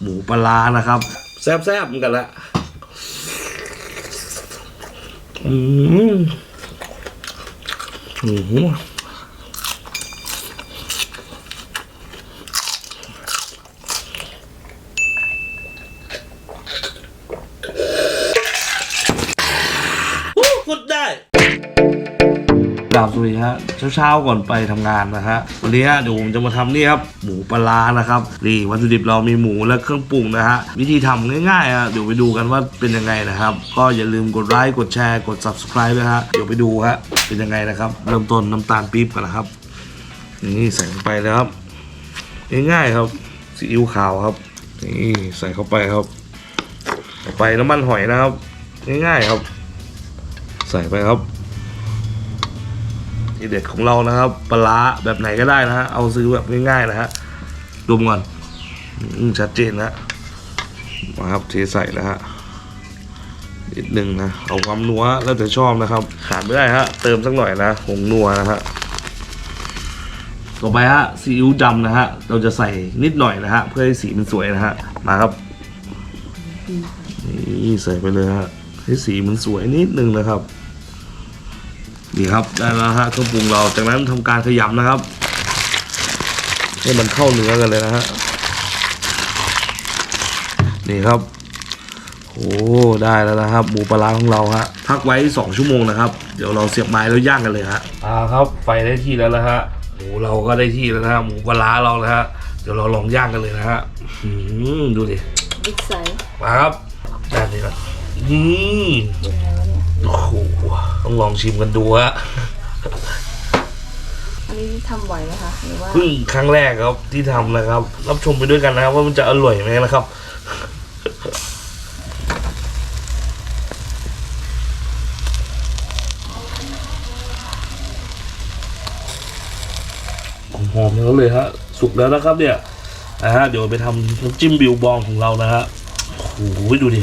หมูปลานะครับ แซ่บๆกันละอืมอืมโอ้กดได้ กราบ สวัสดีฮะเช้าๆก่อนไปทำงานนะฮะวันนี้ฮะเดี๋ยวผมจะมาทำนี่ครับหมูปลาร้านะครับนี่วัตถุดิบเรามีหมูและเครื่องปรุงนะฮะวิธีทำง่ายๆฮะเดี๋ยวไปดูกันว่าเป็นยังไงนะครับ ก็อย่าลืมกดไลค์กดแชร์กด subscribe ด้วยฮะเดี๋ยวไปดูฮะเป็นยังไงนะครับ เริ่มต้นน้ำตาลปี๊บกันนะครับนี่ใส่ลงไปเลยครับง่ายๆครับซีอิ๊วขาวครับนี่ใส่เข้าไปครับต่อไปน้ำมันหอยนะครับ ง่ายๆครับ ใส่ไปครับ ทีเด็ดของเรานะครับปลาแบบไหนก็ได้นะฮะเอาซื้อแบบง่ายๆนะฮะดมก่อนอืชัดเจนนะมาครับเทใส่นะฮะนิดนึงนะเอาความนัวแล้วแต่ชอบนะครับขาดไม่ได้ฮะเติมสักหน่อยนะผงนัวนะฮะต่อไปฮะซีอิ๊วดำนะฮะเราจะใส่นิดหน่อยนะฮะเพื่อให้สีมันสวยนะฮะมาครับนี่ใส่ไปเลยฮะให้สีมันสวยนิดนึงนะครับ นี่ครับได้แล้วฮะเครื่องปรุงเราจากนั้นทำการขยำนะครับให้มันเข้าเนื้อกันเลยนะฮะนี่ครับโอ้ได้แล้วนะครับหมูปลาร้าของเราฮะพักไว้ 2 ชั่วโมงนะครับ เดี๋ยวเราเสียบไม้แล้วย่างกันเลยฮะอ่าครับไฟได้ที่แล้วนะฮะหมูเราก็ได้ที่แล้วนะฮะหมูปลาร้าเรานะฮะเดี๋ยวเราลองย่างกันเลยนะฮะอืมดูดิบิ๊กไซส์มาครับด้านนี้ครับนี่ยังไงวะเนี่ย โอ้โหต้องลองชิมกันดูฮะอันนี้ทำไหวไหมคะหรือว่าเพิ่งครั้งแรกครับที่ทำนะครับ รับชมไปด้วยกันนะครับ ว่ามันจะอร่อยไหมนะครับ หอมๆแล้วเลยฮะสุกแล้วนะครับเนี่ยนะฮะเดี๋ยวไปทำน้ำจิ้มบิวบองของเรานะฮะโอ้โหดูดิ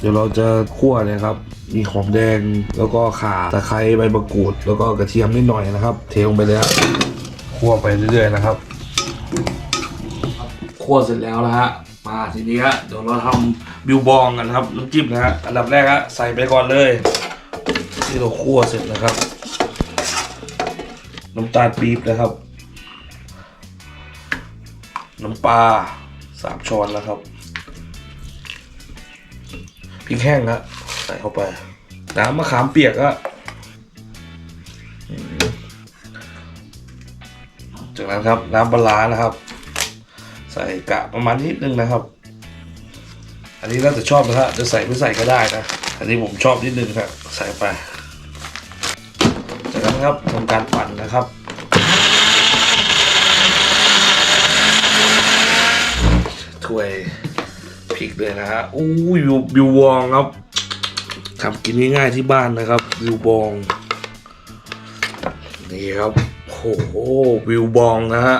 เดี๋ยวเราจะคั่วนี่ยครับ มีหอมแดงแล้วก็ข่าตะไคร้ใบมะกรูด แล้วก็กระเทียมนิดหน่อยนะครับ เทลงไปเลยฮะคั่วไปเรื่อยๆนะครับคั่วเสร็จแล้วนะฮะมาทีนี้ฮะเดี๋ยวเราทำบิวบองกันนะครับน้ำจิ้มนะฮะอันดับแรกฮะใส่ไปก่อนเลย ที่เราคั่วเสร็จนะครับ น้ำตาลปี๊บนะครับ น้ำปลาสามช้อนนะครับ พริกแห้งนะใส่เข้าไป น้ำมะขามเปียกอะจากนั้นครับ น้ำปลาร้านะครับ ใส่กะประมาณนิดนึงนะครับ อันนี้น่าจะชอบนะฮะจะใส่ไม่ใส่ก็ได้นะ อันนี้ผมชอบนิดนึงครับใส่ไป จากนั้นครับทำการปั่นนะครับถ้วย พริกเลยนะฮะอู้ยบิวบิววองครับทำกินง่ายๆที่บ้านนะครับบิวบอง นี่ครับโอ้โหวิวบองนะฮะ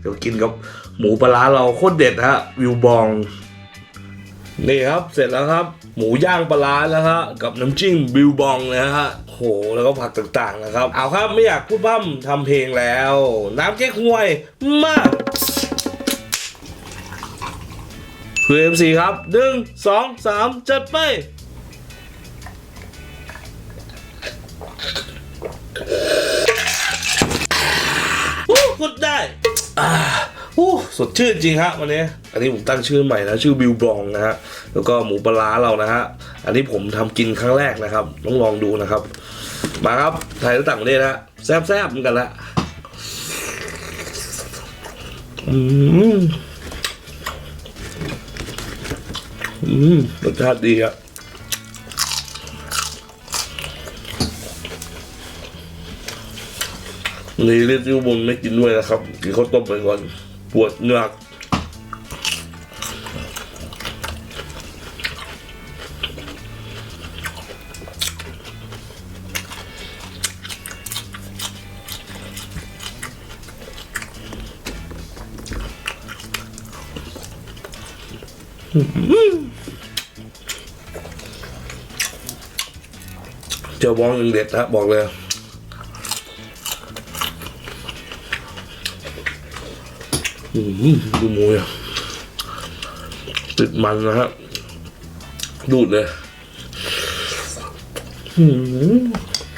เดี๋ยวกินกับหมูปลาเราโคตรเด็ดฮะวิวบอง นี่ครับเสร็จแล้วครับ หมูย่างปลาร้าแล้วฮะกับน้ำจิ้มบิวบองนะฮะโหแล้วก็ผักต่างๆนะครับ เอาครับไม่อยากพูดพร่ำทำเพลงแล้ว น้ำเก๊กฮวยมาเพื่อเอ็มซีครับหนึ่งสองสามจัดไป โอ้กดได้อ่าโอ้สดชื่นจริงฮะวันนี้ อันนี้ผมตั้งชื่อใหม่นะชื่อบิวบองนะฮะ แล้วก็หมูปลาเรานะฮะ อันนี้ผมทำกินครั้งแรกนะครับต้องลองดูนะครับ มาครับไทยและต่างประเทศนะฮะแซ่บๆเหมือนกันละอืม อืมรสชาติดีอะนี่เลือดที่บนไม่กินด้วยนะครับกินข้าวต้มไปก่อน ปวดเหงือก เจอบ้องยังเด็ดนะบอกเลยดูมูอะติดมันนะฮะดูดเลย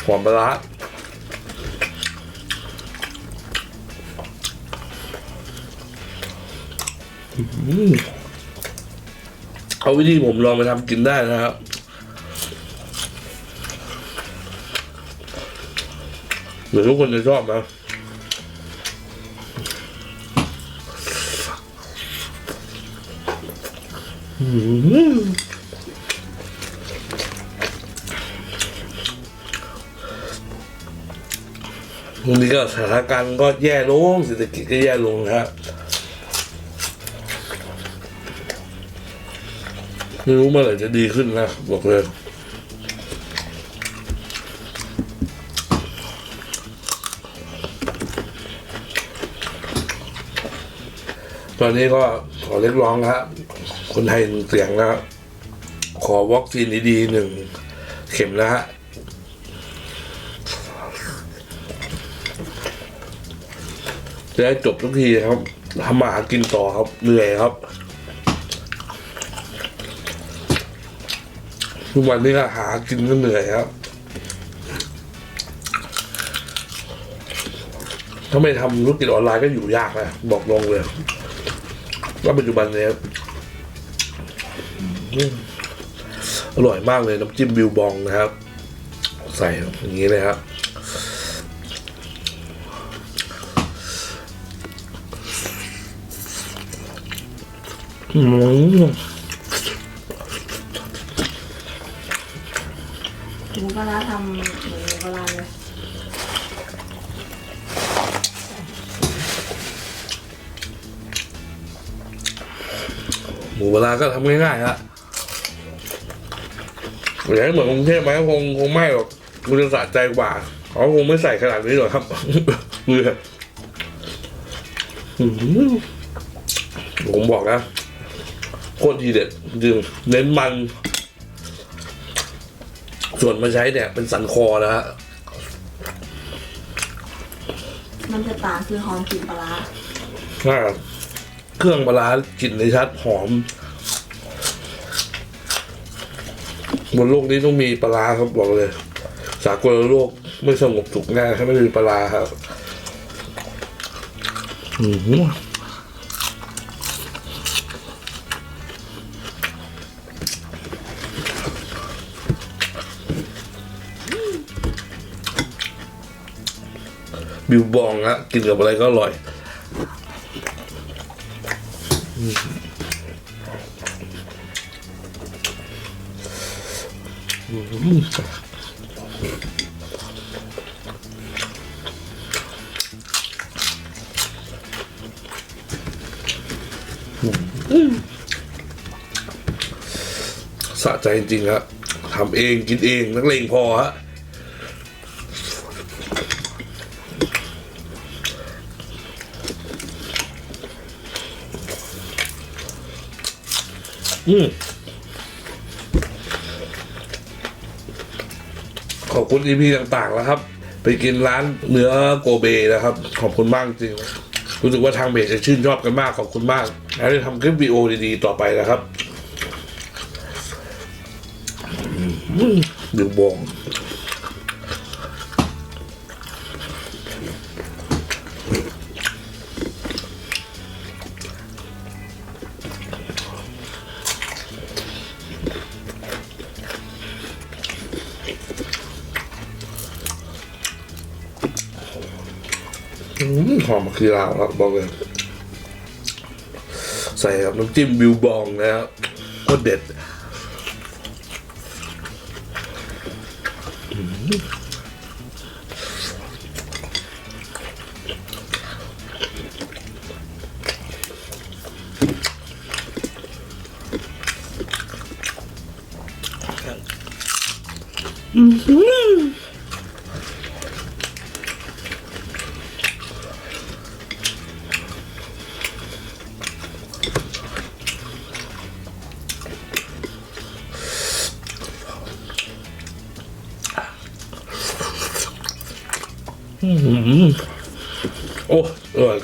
หอมปลาร้าอืม เอาวิธีผมลองไปทำกินได้นะครับหรือทุกคนจะชอบนะวันนี้ก็สถานการณ์ก็แย่ลงเศรษฐกิจก็แย่ลงนะฮ ไม่รู้เมื่อไหร่จะดีขึ้นนะ บอกเลยตอนนี้ก็ขอเรียกร้องนะฮะคนไทยหนึ่งเสียงนะฮะขอวัคซีนดีๆหนึ่งเข็มนะฮะจะได้จบทุกทีครับทำมาหากินต่อครับเหนื่อยครับ ทุกวันนี้หากินก็เหนื่อยครับถ้าไม่ทำธุรกิจออนไลน์ก็อยู่ยากนะบอกตรงเลยว่าปัจจุบันเนี้ยอืมอร่อยมากเลยน้ำจิ้มบิวบองนะครับ ใส่อย่างนี้เลยครับอืม หมูปลาร้าทำเหมือนปลาร้าเลยหมูปลาร้าก็ทำง่ายๆฮะอย่ากให้เหมือนกรุงเทพไหมคงคงไม่หรอกมันจะสะใจกว่าเขาคงไม่ใส่ขนาดนี้หรอกครับเบื่ออื้อผมบอกนะโคตรทีเด็ดจริงเน้นมัน ส่วนมาใช้เนี่ยเป็นสันคอนะฮะมันจะต่างคือหอมกลิ่นปลาร้าถ้าเครื่องปลาร้ากลิ่นในชัดหอม บนโลกนี้ต้องมีปลาร้าครับบอกเลย สากลโลกไม่สงบสุขแน่ถ้าไม่มีปลาร้าครับ อือ บิวบองฮะกินกับอะไรก็อร่อยสะใจจริงๆฮะทำเองกินเองนักเลงพอฮะ อืมขอบคุณอีพีต่างๆแล้วครับ ไปกินร้านเนื้อโกเบนะครับ ขอบคุณมากจริงรู้สึกว่าทางเบสจะชื่นชอบกันมากขอบคุณมาก แล้วจะทำคลิปวิดีโอดีๆต่อไปนะครับดื่มบอง หอมมะเขือลาวครับบอกเลยใส่กับน้ำจิ้มบิวบองนะครับโคตรเด็ดอืม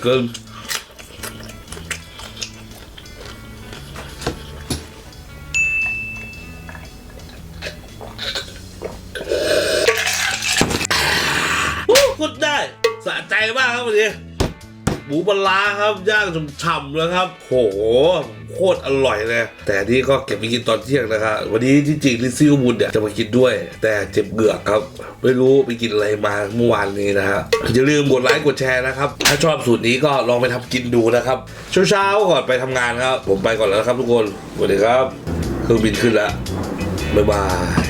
อื ปลาครับย่างฉ่ำๆแล้วครับ โหโคตรอร่อยเลย แต่นี่ก็เก็บไปกินตอนเที่ยงนะครับวันนี้ที่จริงลิซซี่บุญเนี่ยจะมากินด้วย แต่เจ็บเหงือกครับ ไม่รู้ไปกินอะไรมาเมื่อวานนี้นะฮะอย่าลืมกดไลค์กดแชร์นะครับ ถ้าชอบสูตรนี้ก็ลองไปทำกินดูนะครับเช้าๆก่อนไปทำงานครับ ผมไปก่อนแล้วนะครับทุกคนสวัสดีครับเครื่องบินขึ้นแล้วบ๊ายบาย